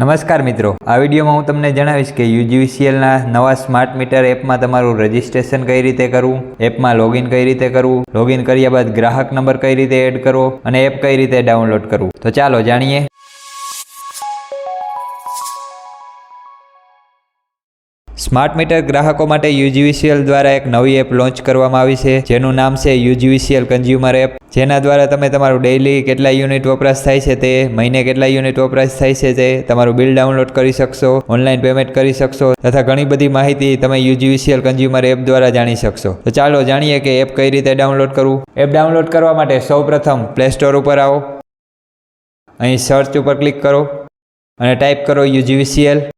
નમસ્કાર મિત્રો. આ વિડીયોમાં હું તમને જણાવીશ કે યુજીવીસીએલના નવા સ્માર્ટ મીટર એપમાં તમારું રજિસ્ટ્રેશન કઈ રીતે કરવું, એપમાં લોગિન કઈ રીતે કરવું, લોગિન કર્યા બાદ ગ્રાહક નંબર કઈ રીતે એડ કરવો અને એપ કઈ રીતે ડાઉનલોડ કરવું. તો ચાલો જાણીએ. સ્માર્ટ મીટર ગ્રાહકો માટે યુજીવીસીએલ દ્વારા એક નવી એપ લોન્ચ કરવામાં આવી છે. જેનું નામ છે યુજીવીસીએલ કન્ઝ્યુમર એપ. જેના દ્વારા તમે તમારું ડેઇલી કેટલા યુનિટ વપરાશ થાય છે તે, મહિને કેટલા યુનિટ વપરાશ થાય છે તે તમારું બિલ ડાઉનલોડ કરી શકશો, ઓનલાઈન પેમેન્ટ કરી શકશો તથા ઘણી બધી માહિતી તમે યુજીવીસીએલ કન્ઝ્યુમર એપ દ્વારા જાણી શકશો. તો ચાલો જાણીએ કે એપ કઈ રીતે ડાઉનલોડ કરવું. એપ ડાઉનલોડ કરવા માટે સૌપ્રથમ પ્લે સ્ટોર ઉપર આવો. અહીં સર્ચ ઉપર ક્લિક કરો અને ટાઈપ કરો યુજીવીસીએલ.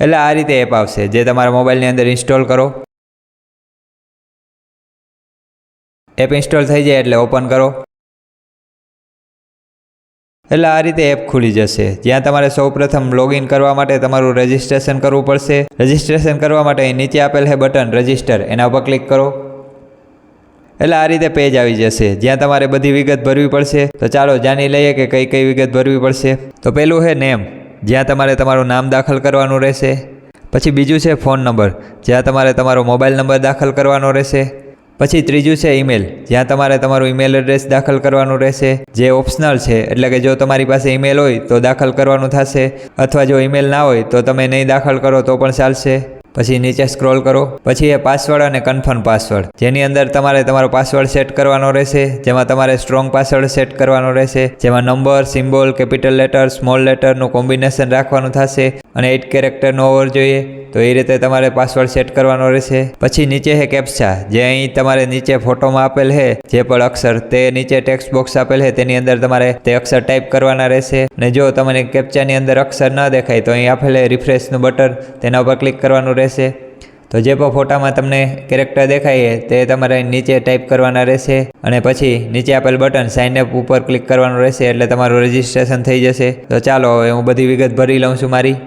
એટલે આ રીતે એપ આવશે, જે તમારા મોબાઈલની અંદર ઇન્સ્ટોલ કરો. એપ ઇન્સ્ટોલ થઈ જાય એટલે ઓપન કરો. એટલે આ રીતે એપ ખુલી જશે. જ્યાં તમારે સૌપ્રથમ લોગિન કરવા માટે તમારું રજિસ્ટ્રેશન કરવું પડશે. રજિસ્ટ્રેશન કરવા માટે નીચે આપેલ છે બટન રજિસ્ટર એના ઉપર ક્લિક કરો. એટલે આ રીતે પેજ આવી જશે. જ્યાં તમારે બધી વિગત ભરવી પડશે. તો ચાલો જાણી લઈએ કે કઈ કઈ વિગત ભરવી પડશે. તો પહેલું છે નેમ જ્યાં તમારે તમારું નામ દાખલ કરવાનું રહેશે. પછી બીજું છે ફોન નંબર, જ્યાં તમારે તમારો મોબાઈલ નંબર દાખલ કરવાનો રહેશે. પછી ત્રીજું છે ઈમેલ, જ્યાં તમારે તમારું ઈમેલ એડ્રેસ દાખલ કરવાનું રહેશે. જે ઓપ્શનલ છે, એટલે કે જો તમારી પાસે ઈમેલ હોય તો દાખલ કરવાનું થશે. અથવા જો ઈમેલ ના હોય તો તમે નહીં દાખલ કરો તો પણ ચાલશે. પછી નીચે સ્ક્રોલ કરો. પછી એ પાસવર્ડ અને કન્ફર્મ પાસવર્ડ જેની અંદર તમારે તમારો પાસવર્ડ સેટ કરવાનો રહેશે, જેમાં તમારે સ્ટ્રોંગ પાસવર્ડ સેટ કરવાનો રહેશે, જેમાં number symbol capital letter small લેટરનું combination રાખવાનું થશે, અને એટ કેરેક્ટરનો હોવો જોઈએ તો એ રીતે તમારે પાસવર્ડ સેટ કરવાનો રહેશે. પછી નીચે છે કેપ્સા જે અહીં તમારે નીચે ફોટોમાં આપેલ છે જે પણ અક્ષર તે નીચે ટેક્સ્ટ બોક્સ આપેલ છે તેની અંદર તમારે તે અક્ષર ટાઈપ કરવાના રહેશે. અને જો તમને કેપ્ચાની અંદર અક્ષર ન દેખાય, તો અહીં આપેલ રિફ્રેશનું બટન તેના ઉપર ક્લિક કરવાનું રહેશે. તો જે પણ ફોટામાં તમને કેરેક્ટર દેખાય તે તમારે નીચે ટાઈપ કરવાના રહેશે. અને પછી નીચે આપેલ બટન સાઇન અપ ઉપર ક્લિક કરવાનું રહેશે, એટલે તમારું રજિસ્ટ્રેશન થઈ જશે. તો ચાલો, હવે હું બધી વિગત ભરી લઉં છું મારી.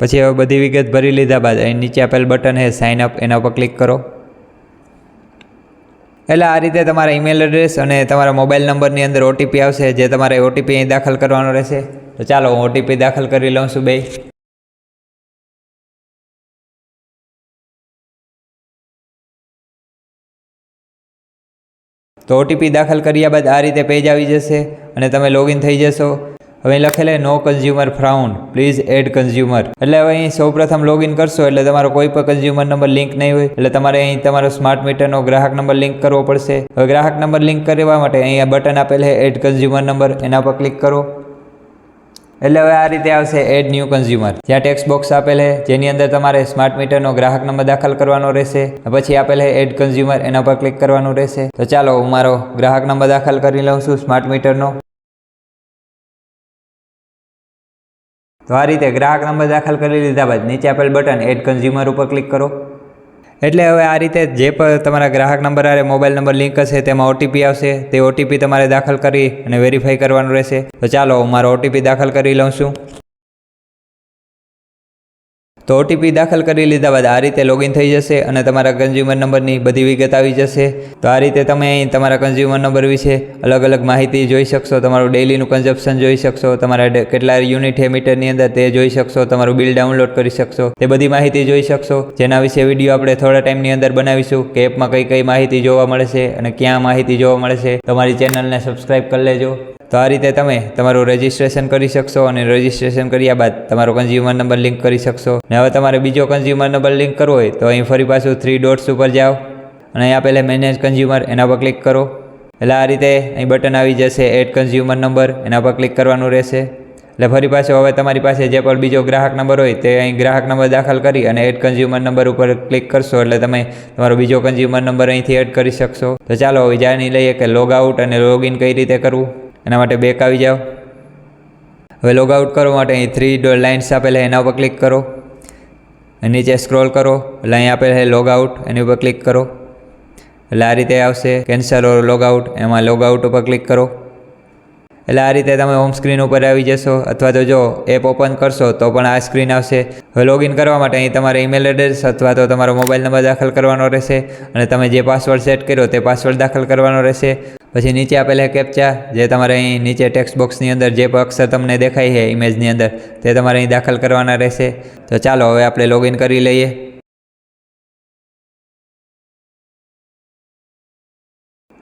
પછી હવે બધી વિગત ભરી લીધા બાદ અહીં નીચે આપેલ બટન છે સાઇન અપ એના ઉપર ક્લિક કરો. એટલે આ રીતે તમારા ઈમેલ એડ્રેસ અને તમારા મોબાઈલ નંબરની અંદર ઓટીપી આવશે, જે તમારે ઓટીપી અહીં દાખલ કરવાનો રહેશે. તો ચાલો હું ઓટીપી દાખલ કરી લઉં છું બે. તો ઓટીપી દાખલ કર્યા બાદ આ રીતે પેજ આવી જશે અને તમે લોગિન થઈ જશો. હવે અહીં લખેલ no consumer found please add consumer એટલે હવે અહીં સૌપ્રથમ લોગિન કરશો એટલે તમારો કોઈ પણ કન્ઝ્યુમર નંબર લિંક નહીં હોય, એટલે તમારે અહીં તમારો સ્માર્ટ મીટરનો ગ્રાહક નંબર લિંક કરવો પડશે. હવે ગ્રાહક નંબર લિંક કરવા માટે અહીંયા બટન આપેલ છે એડ કન્ઝ્યુમર નંબર એના પર ક્લિક કરો. એટલે હવે આ રીતે આવશે એડ ન્યૂ કન્ઝ્યુમર જ્યાં ટેક્સ બોક્સ આપેલ છે, જેની અંદર તમારે સ્માર્ટ મીટરનો ગ્રાહક નંબર દાખલ કરવાનો રહેશે. પછી આપેલ છે એડ કન્ઝ્યુમર એના પર ક્લિક કરવાનું રહેશે. તો ચાલો હું મારો ગ્રાહક નંબર દાખલ કરી લઉં છું સ્માર્ટ મીટરનો તો આ રીતે ગ્રાહક નંબર દાખલ કરી લીધા બાદ નીચે આપેલ બટન એડ કન્ઝ્યુમર ઉપર ક્લિક કરો. એટલે હવે આ રીતે જે પણ તમારા ગ્રાહક નંબર આરે મોબાઈલ નંબર લિંક હશે, તેમાં ઓટીપી આવશે. તે ઓટીપી તમારે દાખલ કરી અને વેરીફાઈ કરવાનું રહેશે. તો ચાલો, હું મારો ઓટીપી દાખલ કરી લઉં છું. તો ઓટીપી દાખલ કરી લીધા બાદ આ રીતે લોગિન થઈ જશે અને તમારા કન્ઝ્યુમર નંબરની બધી વિગત આવી જશે. તો આ રીતે તમે અહીં તમારા કન્ઝ્યુમર નંબર વિશે અલગ અલગ માહિતી જોઈ શકશો, તમારું ડેઇલીનું કન્ઝપ્શન જોઈ શકશો, તમારા કેટલા યુનિટ હે મીટરની અંદર તે જોઈ શકશો, તમારું બિલ ડાઉનલોડ કરી શકશો, તે બધી માહિતી જોઈ શકશો. જેના વિશે વીડિયો આપણે થોડા ટાઈમની અંદર બનાવીશું, કે એપમાં કઈ કઈ માહિતી જોવા મળે છે અને ક્યાં માહિતી જોવા મળે છે તમારી ચેનલને સબસ્ક્રાઈબ કરી લેજો. તો આ રીતે તમે તમારું રજિસ્ટ્રેશન કરી શકશો અને રજિસ્ટ્રેશન કર્યા બાદ તમારો કન્ઝ્યુમર નંબર લિંક કરી શકશો. અને હવે તમારે બીજો કન્ઝ્યુમર નંબર લિંક કરવો હોય તો અહીં ફરી પાછું થ્રી ડોટ્સ ઉપર જાઓ. અને અહીંયા પહેલાં મેનેજ કન્ઝ્યુમર એના પર ક્લિક કરો. એટલે આ રીતે અહીં બટન આવી જશે એડ કન્ઝ્યુમર નંબર એના પર ક્લિક કરવાનું રહેશે. એટલે ફરી પાછો હવે તમારી પાસે જે પણ બીજો ગ્રાહક નંબર હોય તે અહીં ગ્રાહક નંબર દાખલ કરી અને એડ કન્ઝ્યુમર નંબર ઉપર ક્લિક કરશો. એટલે તમે તમારો બીજો કન્ઝ્યુમર નંબર અહીંથી એડ કરી શકશો. તો ચાલો હવે જાણી લઈએ કે લોગ આઉટ અને લોગિન કઈ રીતે કરવું. એના માટે બેક આવી જાઓ. હવે લોગ આઉટ કરવા માટે અહીં થ્રી લાઇન્સ આપેલા એના ઉપર ક્લિક કરો. નીચે સ્ક્રોલ કરો. એટલે અહીં આપેલ છે લોગ આઉટ એની ઉપર ક્લિક કરો. એટલે આ રીતે આવશે. કેન્સલ ઓર લોગ આઉટ એમાં લોગ આઉટ ઉપર ક્લિક કરો. એટલે આ રીતે તમે હોમ સ્ક્રીન ઉપર આવી જશો અથવા તો જો એપ ઓપન કરશો તો પણ આ સ્ક્રીન આવશે. હવે લોગિન કરવા માટે અહીં તમારે ઈમેલ એડ્રેસ અથવા તો તમારો મોબાઈલ નંબર દાખલ કરવાનો રહેશે અને તમે જે પાસવર્ડ સેટ કર્યો તે પાસવર્ડ દાખલ કરવાનો રહેશે. પછી નીચે આપેલા કેપ્ચા જે તમારે અહીં નીચે ટેક્સ્ટ બોક્સની અંદર જે અક્ષર તમને દેખાય છે ઇમેજની અંદર તે તમારે અહીં દાખલ કરવાના રહેશે. તો ચાલો હવે આપણે લોગિન કરી લઈએ.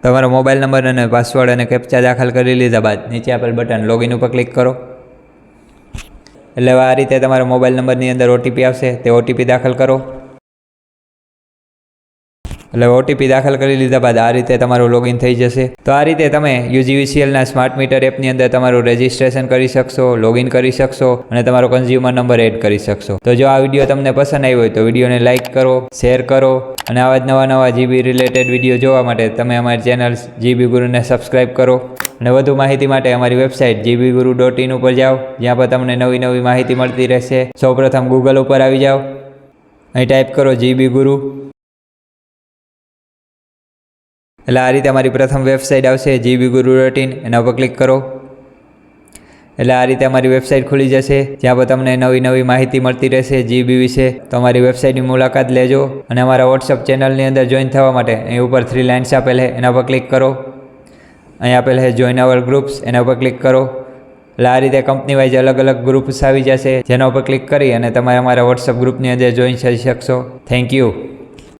તમારો મોબાઈલ નંબર અને પાસવર્ડ અને કેપ્ચા દાખલ કરી લીધા બાદ નીચે આપેલ બટન લોગિન ઉપર ક્લિક કરો. એટલે આ રીતે તમારા મોબાઈલ નંબરની અંદર ઓટીપી આવશે, તે ઓટીપી દાખલ કરો. એટલે ઓટીપી દાખલ કરી લીધા બાદ આ રીતે તમારું લોગિન થઈ જશે. તો આ રીતે તમે યુજીવીસીએલના સ્માર્ટ મીટર એપની અંદર તમારું રજિસ્ટ્રેશન કરી શકશો લોગિન કરી શકશો અને તમારો કન્ઝ્યુમર નંબર એડ કરી શકશો. તો જો આ વીડિયો તમને પસંદ આવ્યો હોય તો વિડીયોને લાઇક કરો શેર કરો અને આવા જ નવા નવા જીબી રિલેટેડ વીડિયો જોવા માટે તમે અમારી ચેનલ જીબી ગુરુને સબસ્ક્રાઇબ કરો. અને વધુ માહિતી માટે અમારી website GB Guru dot in ઉપર જાઓ, જ્યાં પર તમને નવી નવી માહિતી મળતી રહેશે. સૌપ્રથમ ગૂગલ ઉપર આવી જાઓ. અહીં ટાઈપ કરો જીબી ગુરુ એટલે આ રીતે અમારી પ્રથમ વેબસાઇટ આવશે જીબી ગુરુ ડોટ ઇન એના ઉપર ક્લિક કરો. એટલે આ રીતે અમારી વેબસાઇટ ખુલી જશે. જ્યાં પર તમને નવી નવી માહિતી મળતી રહેશે જીબી વિશે. તો અમારી વેબસાઇટની મુલાકાત લેજો અને અમારા વોટ્સઅપ ચેનલની અંદર જોઈન થવા માટે અહીં ઉપર થ્રી લાઇન્સ આપેલ છે. એના પર ક્લિક કરો. અહીં આપેલ છે જોઈન અવર ગ્રુપ્સ એના ઉપર ક્લિક કરો. એટલે આ રીતે કંપની વાઇઝ અલગ અલગ ગ્રુપ્સ આવી જશે. જેના ઉપર ક્લિક કરી અને તમે અમારા વોટ્સઅપ ગ્રુપની અંદર જોઈન થઈ શકશો. Thank you